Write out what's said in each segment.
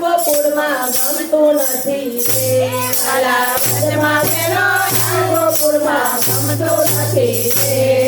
બપોરમાં ગમતો નથી રે. આલા બજમાં પેલો ગમતો નથી રે.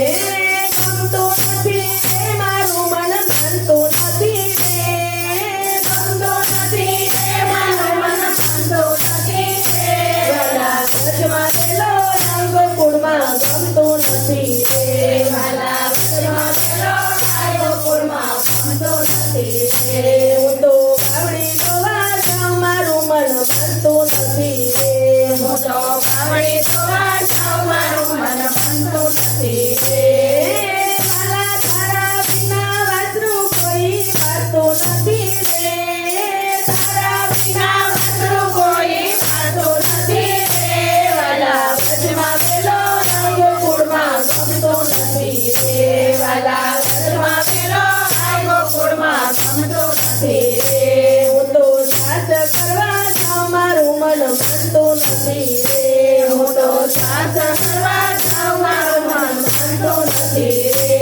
ધ્યાન માનતો નથી રે. હું તો શ્વાસ કરવા જાઉં, મારો મન માનતો નથી રે.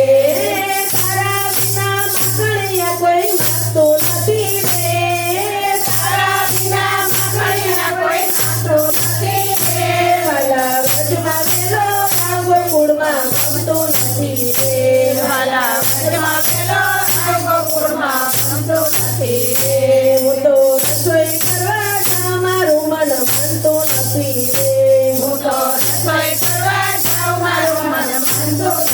તારા વિના માખણિયા કોઈ માગતો નથી રે. તારા વિના માખણિયા કોઈ માગતો નથી રે. વાલા વજમાં મેલો કાવ્ય કુળમાં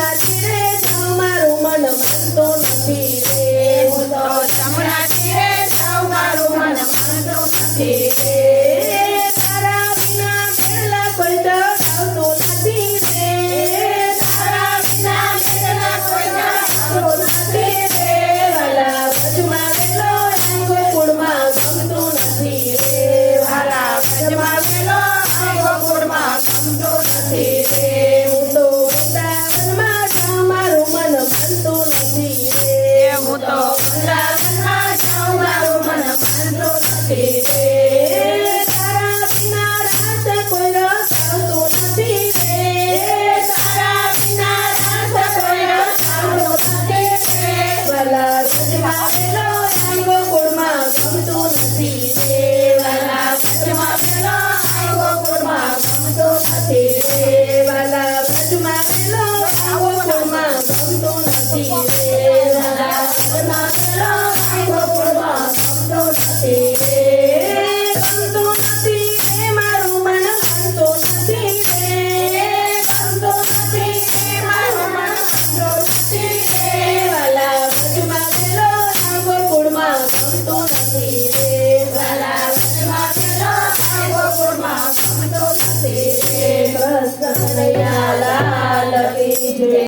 la